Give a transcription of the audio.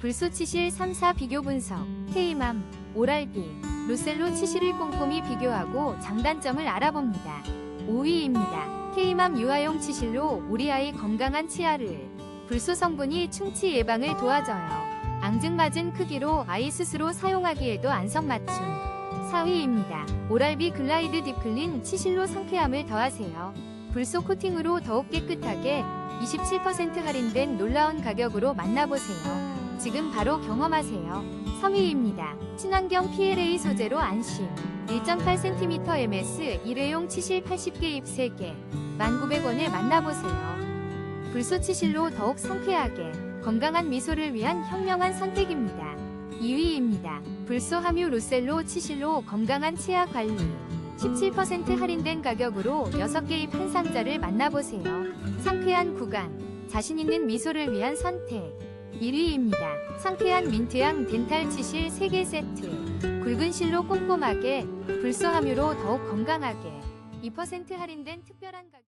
불소 치실 3, 4 비교 분석, K맘, 오랄비, 루셀로 치실을 꼼꼼히 비교하고 장단점을 알아봅니다. 5위입니다. K맘 유아용 치실로 우리 아이 건강한 치아를 불소 성분이 충치 예방을 도와줘요. 앙증맞은 크기로 아이 스스로 사용하기에도 안성맞춤. 4위입니다. 오랄비 글라이드 딥클린 치실로 상쾌함을 더하세요. 불소 코팅으로 더욱 깨끗하게 27% 할인된 놀라운 가격으로 만나보세요. 지금 바로 경험하세요. 3위입니다. 친환경 PLA 소재로 안심. 1.8cm MS 일회용 치실 80개 입 3개. 1,900원에 만나보세요. 불소 치실로 더욱 상쾌하게 건강한 미소를 위한 현명한 선택입니다. 2위입니다. 불소 함유 루셀로 치실로 건강한 치아 관리. 17% 할인된 가격으로 6개 입 한 상자를 만나보세요. 상쾌한 구간, 자신 있는 미소를 위한 선택. 1위입니다. 상쾌한 민트향 덴탈 치실 3개 세트. 굵은 실로 꼼꼼하게, 불소 함유로 더욱 건강하게. 2% 할인된 특별한 가격.